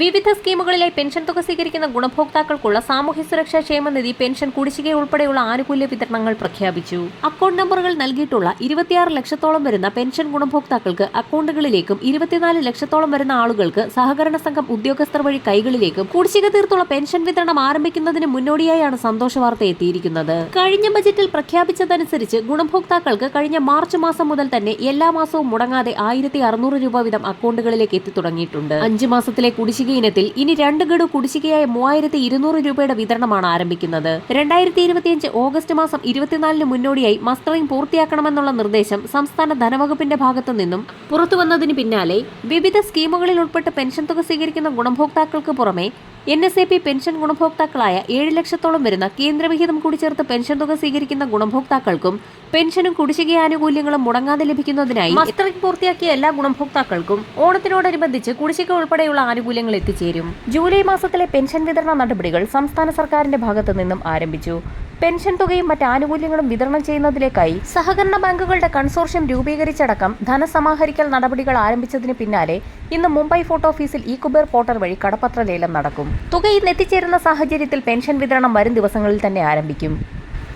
വിവിധ സ്കീമുകളിലെ പെൻഷൻ തുക സ്വീകരിക്കുന്ന ഗുണഭോക്താക്കൾക്കുള്ള സാമൂഹ്യ സുരക്ഷാ ക്ഷേമനിധി പെൻഷൻ കുടിശ്ശിക ഉൾപ്പെടെയുള്ള ആനുകൂല്യ വിതരണങ്ങൾ പ്രഖ്യാപിച്ചു. അക്കൗണ്ട് നമ്പറുകൾ നൽകിയിട്ടുള്ള ഇരുപത്തിയാറ് ലക്ഷത്തോളം വരുന്ന പെൻഷൻ ഗുണഭോക്താക്കൾക്ക് അക്കൗണ്ടുകളിലേക്കും ഇരുപത്തിനാല് ലക്ഷത്തോളം വരുന്ന ആളുകൾക്ക് സഹകരണ സംഘം ഉദ്യോഗസ്ഥർ വഴി കൈകളിലേക്കും കുടിശ്ശിക തീർത്തുള്ള പെൻഷൻ വിതരണം ആരംഭിക്കുന്നതിന് മുന്നോടിയായാണ് സന്തോഷ വാർത്ത എത്തിയിരിക്കുന്നത്. കഴിഞ്ഞ ബജറ്റിൽ പ്രഖ്യാപിച്ചതനുസരിച്ച് ഗുണഭോക്താക്കൾക്ക് കഴിഞ്ഞ മാർച്ച് മാസം മുതൽ തന്നെ എല്ലാ മാസവും മുടങ്ങാതെ ആയിരത്തി രൂപ വീതം അക്കൗണ്ടുകളിലേക്ക് എത്തി തുടങ്ങിയിട്ടുണ്ട് അഞ്ച് മാസത്തിലെ കുടിശ്ശിക ഇനത്തിൽ ഇനി രണ്ട് ഗഡു കുടിശ്ശികയായ മൂവായിരത്തി ഇരുന്നൂറ് രൂപയുടെ വിതരണമാണ് ആരംഭിക്കുന്നത്. രണ്ടായിരത്തി ഇരുപത്തിയഞ്ച് ഓഗസ്റ്റ് മാസം ഇരുപത്തിനാലിന് മുന്നോടിയായി മസ്റ്ററിംഗ് പൂർത്തിയാക്കണമെന്നുള്ള നിർദ്ദേശം സംസ്ഥാന ധനവകുപ്പിന്റെ ഭാഗത്തു നിന്നും പുറത്തുവന്നതിന് പിന്നാലെ വിവിധ സ്കീമുകളിൽ ഉൾപ്പെട്ട് പെൻഷൻ തുക സ്വീകരിക്കുന്ന ഗുണഭോക്താക്കൾക്ക് പുറമെ N S A P pension ഗുണഭോക്താക്കളായ ഏഴ് ലക്ഷത്തോളം വരുന്ന കേന്ദ്രവിഹിതം കൂടി ചേർത്ത് പെൻഷൻ തുക സ്വീകരിക്കുന്ന ഗുണഭോക്താക്കൾക്കും പെൻഷനും കുടിശ്ശിക ആനുകൂല്യങ്ങളും മുടങ്ങാതെ ലഭിക്കുന്നതിനായി മസ്റ്ററിംഗ് പൂർത്തിയാക്കിയ എല്ലാ ഗുണഭോക്താക്കൾക്കും ഓണത്തിനോടനുബന്ധിച്ച് കുടിശ്ശിക ഉൾപ്പെടെയുള്ള ആനുകൂല്യങ്ങൾ എത്തിച്ചേരും. ജൂലൈ മാസത്തിലെ പെൻഷൻ വിതരണ നടപടികൾ സംസ്ഥാന സർക്കാരിന്റെ ഭാഗത്തു നിന്നും ആരംഭിച്ചു. പെൻഷൻ തുകയും മറ്റ് ആനുകൂല്യങ്ങളും വിതരണം ചെയ്യുന്നതിലേക്കായി സഹകരണ ബാങ്കുകളുടെ കൺസോർഷ്യം രൂപീകരിച്ചടക്കം ധനസമാഹരിക്കൽ നടപടികൾ ആരംഭിച്ചതിന് പിന്നാലെ ഇന്ന് മുംബൈ ഫോട്ടോ ഓഫീസിൽ ഈ കുബേർ പോർട്ടൽ വഴി കടപ്പത്ര ലേലം നടക്കും. തുക എത്തിച്ചേരുന്ന സാഹചര്യത്തിൽ പെൻഷൻ വിതരണം വരും ദിവസങ്ങളിൽ തന്നെ ആരംഭിക്കും.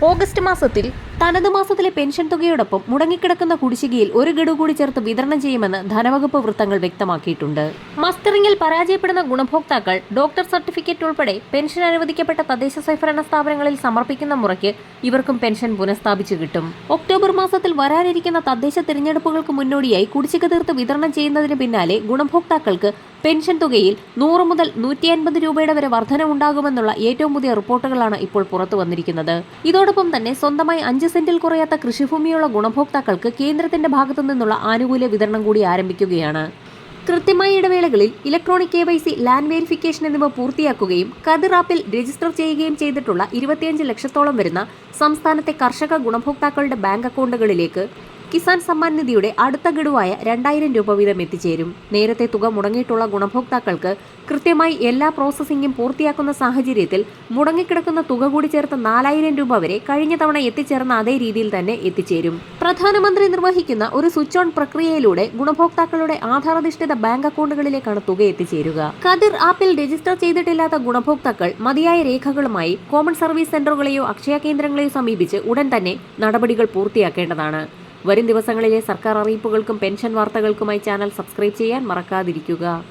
ഓഗസ്റ്റ് മാസത്തിൽ തനത് മാസത്തിലെ പെൻഷൻ തുകയോടൊപ്പം മുടങ്ങിക്കിടക്കുന്ന കുടിശ്ശികയിൽ ഒരു ഗഡു കൂടി ചേർത്ത് വിതരണം ചെയ്യുമെന്ന് ധനവകുപ്പ് വൃത്തങ്ങൾ വ്യക്തമാക്കിയിട്ടുണ്ട്. മസ്റ്ററിംഗിൽ പരാജയപ്പെടുന്ന ഗുണഭോക്താക്കൾ ഡോക്ടർ സർട്ടിഫിക്കറ്റ് ഉൾപ്പെടെ പെൻഷൻ അനുവദിക്കപ്പെട്ട തദ്ദേശ സ്വയംഭരണ സ്ഥാപനങ്ങളിൽ സമർപ്പിക്കുന്ന മുറയ്ക്ക് ഇവർക്കും പെൻഷൻ പുനഃസ്ഥാപിച്ചു കിട്ടും. ഒക്ടോബർ മാസത്തിൽ വരാനിരിക്കുന്ന തദ്ദേശ തിരഞ്ഞെടുപ്പുകൾക്ക് മുന്നോടിയായി കുടിശ്ശിക തീർത്ത് വിതരണം ചെയ്യുന്നതിന് പിന്നാലെ ഗുണഭോക്താക്കൾക്ക് പെൻഷൻ തുകയിൽ നൂറ് മുതൽ നൂറ്റി അൻപത് രൂപയുടെ വരെ വർധന ഉണ്ടാകുമെന്നുള്ള ഏറ്റവും പുതിയ റിപ്പോർട്ടുകളാണ് ഇപ്പോൾ പുറത്തു വന്നിരിക്കുന്നത്. ഇതോടൊപ്പം തന്നെ സ്വന്തമായി അഞ്ച് സെന്റിൽ കുറയാത്ത കൃഷിഭൂമിയുള്ള ഗുണഭോക്താക്കൾക്ക് കേന്ദ്രത്തിന്റെ ഭാഗത്തു നിന്നുള്ള ആനുകൂല്യ വിതരണം കൂടി ആരംഭിക്കുകയാണ്. കൃത്യമായ ഇടവേളകളിൽ electronic K Y C land verification എന്നിവ പൂർത്തിയാക്കുകയും കതിർ ആപ്പിൽ രജിസ്റ്റർ ചെയ്യുകയും ചെയ്തിട്ടുള്ള ഇരുപത്തിയഞ്ച് ലക്ഷത്തോളം വരുന്ന സംസ്ഥാനത്തെ കർഷക ഗുണഭോക്താക്കളുടെ ബാങ്ക് അക്കൗണ്ടുകളിലേക്ക് കിസാൻ സമ്മാൻ നിധിയുടെ അടുത്ത ഗഡുവായ രണ്ടായിരം രൂപ വീതം എത്തിച്ചേരും. നേരത്തെ തുക മുടങ്ങിയിട്ടുള്ള ഗുണഭോക്താക്കൾക്ക് കൃത്യമായി എല്ലാ പ്രോസസ്സിംഗും പൂർത്തിയാക്കുന്ന സാഹചര്യത്തിൽ മുടങ്ങിക്കിടക്കുന്ന തുക കൂടി ചേർത്ത് നാലായിരം രൂപ വരെ കഴിഞ്ഞ തവണ എത്തിച്ചേർന്ന അതേ രീതിയിൽ തന്നെ എത്തിച്ചേരും. പ്രധാനമന്ത്രി നിർവഹിക്കുന്ന ഒരു സ്വിച്ച് ഓൺ പ്രക്രിയയിലൂടെ ഗുണഭോക്താക്കളുടെ ആധാരധിഷ്ഠിത ബാങ്ക് അക്കൗണ്ടുകളിലേക്കാണ് തുക എത്തിച്ചേരുക. കതിർ ആപ്പിൽ രജിസ്റ്റർ ചെയ്തിട്ടില്ലാത്ത ഗുണഭോക്താക്കൾ മതിയായ രേഖകളുമായി കോമൺ സർവീസ് സെന്ററുകളെയോ അക്ഷയ കേന്ദ്രങ്ങളെയോ സമീപിച്ച് ഉടൻ തന്നെ നടപടികൾ പൂർത്തിയാക്കേണ്ടതാണ്. വരും ദിവസങ്ങളിലെ സർക്കാർ അറിയിപ്പുകൾക്കും പെൻഷൻ വാർത്തകൾക്കുമായി ചാനൽ സബ്സ്ക്രൈബ് ചെയ്യാൻ മറക്കാതിരിക്കുക.